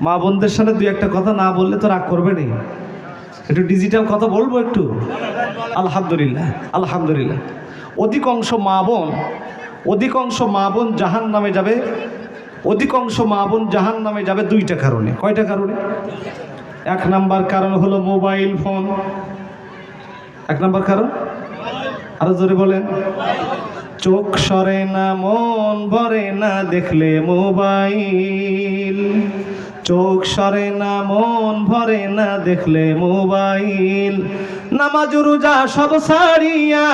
মা বোনদের সাথে দুই একটা কথা না বললে তো রাগ করবে নি। একটু ডিজিটাল কথা বলব একটু? আলহামদুলিল্লাহ আলহামদুলিল্লাহ। অধিকাংশ মা বোন, অধিকাংশ মা বোন জাহান নামে যাবে। অধিকাংশ মা বোন জাহান নামে যাবে দুইটা কারণে। কয়টা কারণে? এক নাম্বার কারণ হলো মোবাইল ফোন। এক নাম্বার কারণ? আরও জোরে বলেন। চোখ সরে না, মন ভরে না দেখলে মোবাইল। চোখ সরে না মন ভরে না দেখলে মোবাইল। নামাজ, রোজা সব সারিয়া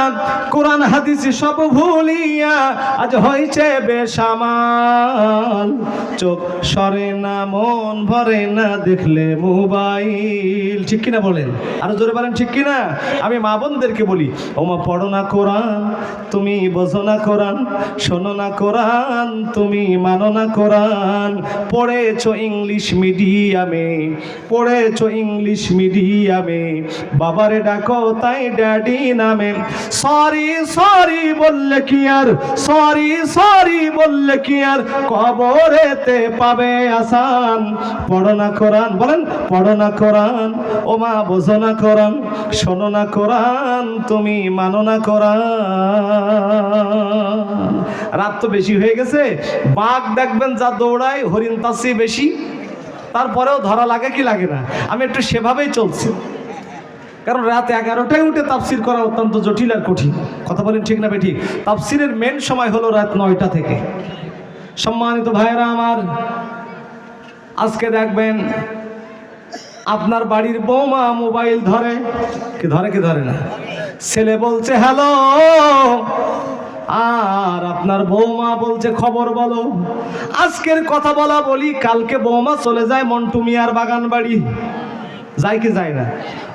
কোরআন, হাদিস সব ভুলিয়া, আজ হয়েছে বেসামাল। চোখ সরে না, মন ভরে না, দেখলে মোবাইল। ঠিক কিনা বলেন? আরও জোরে বলেন, ঠিক কিনা? আমি মা বোনদেরকে বলি, ওমা পড়ো না কোরআন, তুমি বোঝো না কোরআন, শোনো না কোরআন, তুমি মানো না কোরআন। পড়েছো ইংলিশ মিডিয়ামে, পড়েছো ইংলিশ মিডিয়ামে, বাবারে ডাকো তাই ড্যাডি নামে। সরি সরি বললে কি আর? সরি সরি বললে কি আর? কবরেতে পাবে আসান। পড়ো না কোরআন, বলেন, পড়ো না কোরআন। ও মা বোঝো না কোরআন, শোনো না কোরআন, তুমি মানো না কোরআন। রাত তো বেশি হয়ে গেছে, বাঘ দেখবেন যা দৌড়ায়, হরিণ তার বেশি। তারপরেও ধরা লাগে কি লাগে না? আমি একটু সেভাবেই চলছি। কারণ রাত এগারোটায় উঠে তাফসির করা অত্যন্ত জটিল আর কঠিন। কথা বলেন ঠিক না বেঠিক? তাফসিরের মেন সময় হলো রাত নয়টা থেকে। সম্মানিত ভাইয়েরা আমার, আজকে দেখবেন আপনার বাড়ির বৌমা মোবাইল ধরে। কি ধরে কি ধরে না? ছেলে বলছে, হ্যালো। আর আপনার বৌমা বলছে, খবর বলো। আজকের কথা বলা বলি, কালকে বৌমা চলে যায় মন্টু মিয়ার বাগান বাড়ি যায় কি যায় না।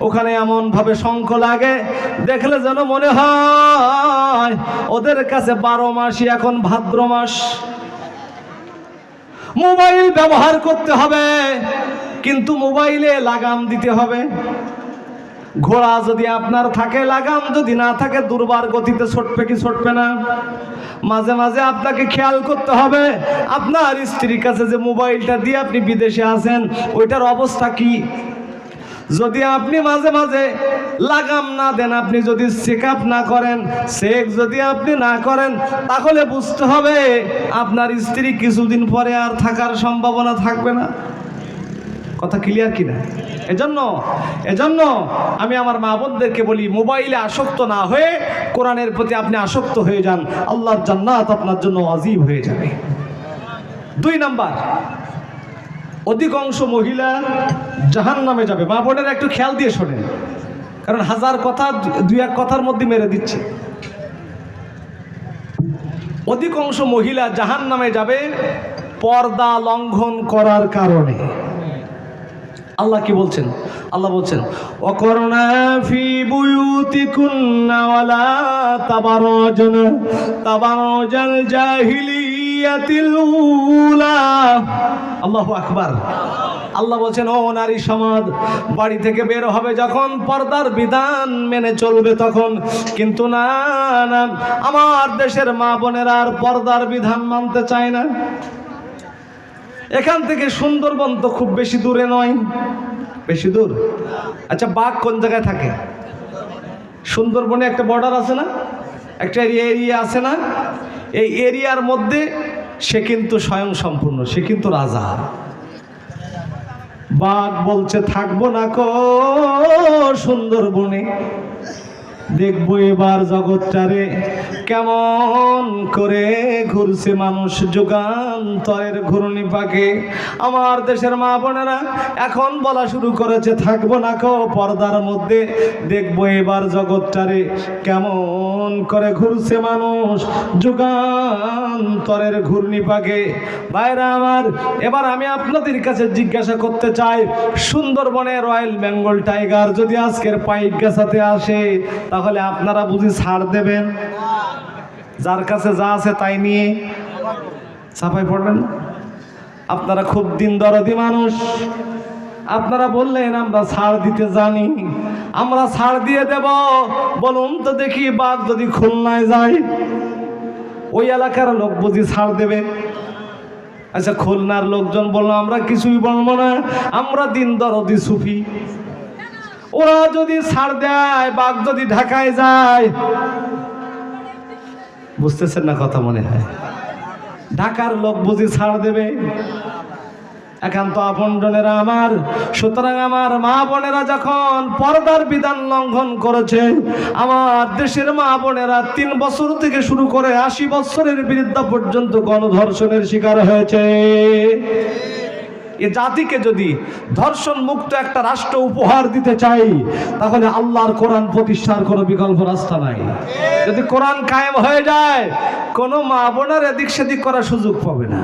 ওখানে এমন ভাবে শঙ্খ লাগে, দেখলে যেন মনে হয় ওদের কাছে বারো মাসই এখন ভাদ্র মাস। মোবাইল ব্যবহার করতে হবে, কিন্তু মোবাইলে লাগাম দিতে হবে। ঘোড়া যদি আপনার থাকে, লাগাম যদি না থাকে, দুর্বার গতিতে ছটবে কি ছটবে না? মাঝে মাঝে আপনাকে খেয়াল করতে হবে, আপনার স্ত্রীর কাছে যে মোবাইলটা দিয়ে আপনি বিদেশে আছেন, ওইটার অবস্থা কি? যদি আপনি মাঝে মাঝে লাগাম না দেন, আপনি যদি চেক না করেন, চেক যদি আপনি না করেন, তাহলে বুঝতে হবে আপনার স্ত্রী কিছুদিন পরে আর থাকার সম্ভাবনা থাকবে না। কথা ক্লিয়ার কিনা? এজন্য এজন্য আমি আমার মা বোনদেরকে বলি, মোবাইলে আসক্ত না হয়ে কোরআনের প্রতি আপনি আসক্ত হয়ে যান। আল্লাহর জান্নাত আপনার জন্য অজীব হয়ে যাবে। দুই নাম্বার অধিকাংশ মহিলা জাহান নামে যাবে। মা বোনেরা একটু খেয়াল দিয়ে শোনেন। কারণ হাজার কথা দুই এক কথার মধ্যে মেরে দিচ্ছে। অধিকাংশ মহিলা জাহান নামে যাবে পর্দা লঙ্ঘন করার কারণে। আল্লাহ কি বলছেন? আল্লাহ বলছেন, অকরণা ফি তাবারাজন, তাবারাজাল জাহিলিয়াতিল উলা। আল্লাহু আকবার। আল্লাহ বলছেন, ও নারী সমাজ, বাড়ি থেকে বের হবে যখন পর্দার বিধান মেনে চলবে তখন। কিন্তু না না, আমার দেশের মা বোনেরা আর পর্দার বিধান মানতে চায় না। এখান থেকে সুন্দরবন তো খুব বেশি দূরে নয়। বেশি দূর? আচ্ছা বাঘ কোন জায়গায় থাকে? সুন্দরবনে একটা বর্ডার আছে না? একটা এরিয়া আছে না? এই এরিয়ার মধ্যে সে কিন্তু স্বয়ং সম্পূর্ণ সে কিন্তু রাজা। বাঘ বলছে থাকব না কো সুন্দরবনে। দেখব এবার জগৎটারে কেমন করে ঘুরছে মানুষ যুগান্তরের ঘূর্ণি পাকে। আমার দেশের মা বোনেরা, এখন বলা শুরু করেছে, থাকব না কো পর্দার মধ্যে। দেখব এবার জগৎটারে কেমন করে ঘুরছে মানুষ যুগান্তরের ঘূর্ণি পাকে। ভাইরা আমার, এবার আমি আপনাদের কাছে জিজ্ঞাসা করতে চাই সুন্দরবনে রয়্যাল বেঙ্গল টাইগার যদি আজকের পাইক গাছাতে আসে তাহলে আপনারা বুঝি ছাড় দেবেন? যার কাছে যা আছে তাই নিয়ে ছাপাই পড়বেন? আপনারা খুব দিন দরদি মানুষ। আপনারা বললেন, আমরা ছাড় দিতে জানি। আমরা ছাড় দিয়ে দেব। বলুন তো দেখি বাঘ যদি খুলনায় যায়, ওই এলাকার লোক বুঝি ছাড় দেবে? আচ্ছা খুলনার লোকজন বলল, আমরা কিছুই বলব না। আমরা দিন দরদি সুফি। ওরা যদি ছাড় দেয়, বাঘ যদি ঢাকায় যায়। বুঝতেছেন না কথা মনে হয়? ঢাকার লোক বুঝি ছাড় দেবে? একান্ত আপন জনেরা আমার, সুতরাং আমার মা বোনেরা যখন পর্দার বিধান লঙ্ঘন করেছে, আমার দেশের মা বোনেরা তিন বছর থেকে শুরু করে আশি বছরের বৃদ্ধা পর্যন্ত গণধর্ষণের শিকার হয়েছে। এ জাতিকে যদি ধর্ষণ মুক্ত একটা রাষ্ট্র উপহার দিতে চাই, তাহলে আল্লাহর কোরআন প্রতিষ্ঠার কোনো বিকল্প রাস্তা নাই। যদি কোরআন কায়েম হয়ে যায়, কোনো মা বোনের এদিক সেদিক করার সুযোগ পাবে না।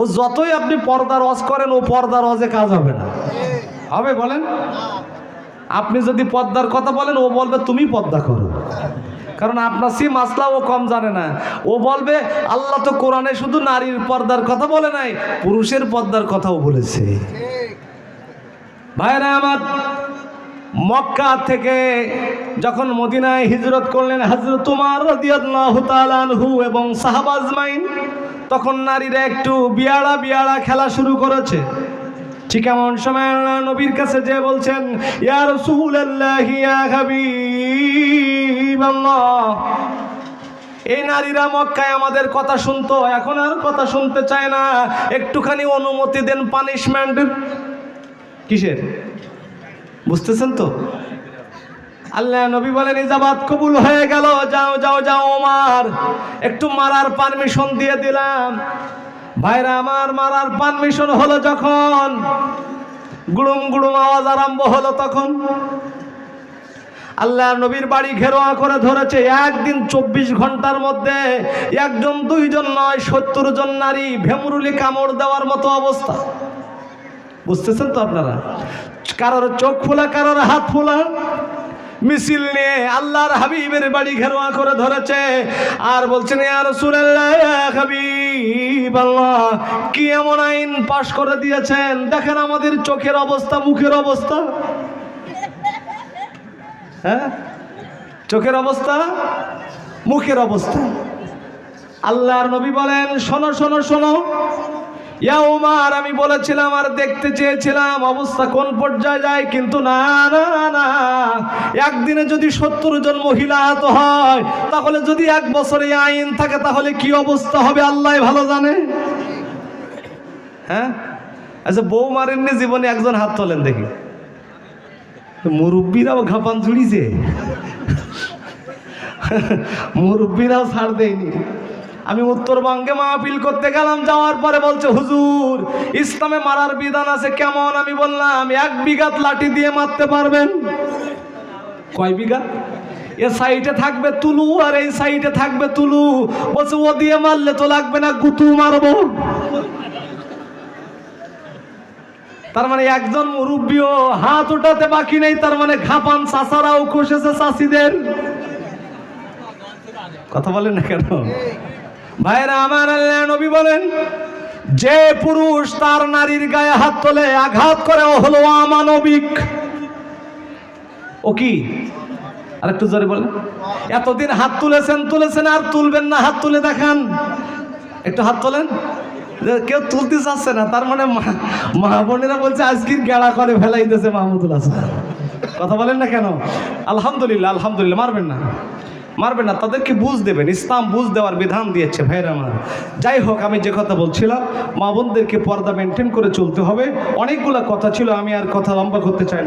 ও যতই আপনি পর্দার অজ করেন, ও পর্দার অজে কাজ হবে না। হবে বলেন? আপনি যদি পর্দার কথা বলেন, ও বলবে, তুমি পর্দা করো। কারণ আপনার সি মাসলা ও কম জানে না। ও বলবে, আল্লাহ তো কোরআনে শুধু নারীর পর্দার কথা বলে নাই, পুরুষের পর্দার কথাও বলেছে। ভাইরা আমার, মক্কা থেকে যখন মদিনায় হিজরত করলেন হজরত তোমার আনহু এবং সাহাবাজমাইন তখন নারীরা একটু বিয়াড়া বিয়াড়া খেলা শুরু করেছে। ঠিক এমন সময় নবীর কাছে যে বলছেন, ইয়া রাসূলুল্লাহ, ইয়া এই নারীরা মক্কায় আমাদের কথা শুনতো, এখন আর কথা শুনতে চায় না। একটুখানি অনুমতি দেন পানিশমেন্ট কিসের? বুঝতেছেন তো? আল্লাহ নবী বলেন, ইজাবাত কবুল হয়ে গেল। যাও যাও যাও ওমার। একটু মারার পারমিশন দিয়ে দিলাম। ভাইরা, আমার মারার পারমিশন হলো যখন গুড়ুম গুড়ুম আওয়াজ আরম্ভ হলো তখন। আল্লাহ নবীর বাড়ি ঘেরোয়া করে ধরেছে। একদিন চব্বিশ ঘণ্টার মধ্যে একজন, দুইজন নয়, সত্তর জন নারী ভেমরুলি কামড় দেওয়ার মতো অবস্থা। বুঝতেছেন তো আপনারা? কারোর চোখ ফোলা, কারোর হাত ফোলা। মিছিল নিয়ে আল্লাহর হাবিবের বাড়ি ঘেরোয়া করে ধরেছে। আর বলছেন কি এমন আইন পাশ করে দিয়েছেন? দেখেন আমাদের চোখের অবস্থা, মুখের অবস্থা। হ্যাঁ? চোখের অবস্থা? মুখের অবস্থা? আল্লাহর নবী বলেন, শোনো শোনো শোনো। ইয়া আমি বলেছিলাম আর দেখতে চেয়েছিলাম, অবস্থা কোন পর্যায়ে যায়? কিন্তু না না না। একদিনে যদি সত্তর জন মহিলা আহত হয়, তাহলে যদি এক বছরে আইন থাকে, তাহলে কি অবস্থা হবে? আল্লাহ ভালো জানে। হ্যাঁ? আচ্ছা বউ মারেননি জীবনে একজন হাত তোলেন দেখি। মুরব্বীরাও ঘাপান জুড়িছে মুরব্বীরাও ছাড় দেয়নি। আমি উত্তরবঙ্গে মাহফিল করতে গেলাম, যাওয়ার পরে বলছে, হুজুর, ইসলামে মারার বিধান আছে কেমন? আমি বললাম, এক বিঘাত লাঠি দিয়ে মারতে পারবেন। কয় বিঘা এ সাইডে থাকবে তুলু আর এই সাইডে থাকবে তুলু। বলছে, ও দিয়ে মারলে তো লাগবে না, গুতু মারবো। তার মানে একজন মুরব্বীও হাত উঠাতে বাকি নেই, তার মানে ঘাপান চাষারাও খসেছে চাষিদের। কথা বলেন না কেন? ভাইরা, আমার নবী বলেন, যে পুরুষ তার নারীর গায়ে হাত তোলে, আঘাত করে, ও হলো আমানবিক ও কি? আর একটু জোরে বলেন। এতদিন হাত তুলেছেন তুলেছেন, আর তুলবেন না, হাত তুলে দেখান। একটু হাত তোলেন। কেউ তুলতে চাচ্ছে না, তার মানে মা- বোনেরা বলছে, আজকের গেড়া করে ফেলাই দিয়েছে মাহমুদুল হাসান। কথা বলেন না কেন? আলহামদুলিল্লাহ আলহামদুলিল্লাহ, মারবেন না। মারবেন না, তাদেরকে বুঝ দেবেন, ইসলাম বুঝ দেওয়ার বিধান দিয়েছে ভাইরা আমার। যাই হোক, আমি যে কথা বলছিলাম, মা বোনদেরকে পর্দা মেনটেন করে চলতে হবে। অনেকগুলো কথা ছিল, আমি আর কথা লম্বা করতে চাই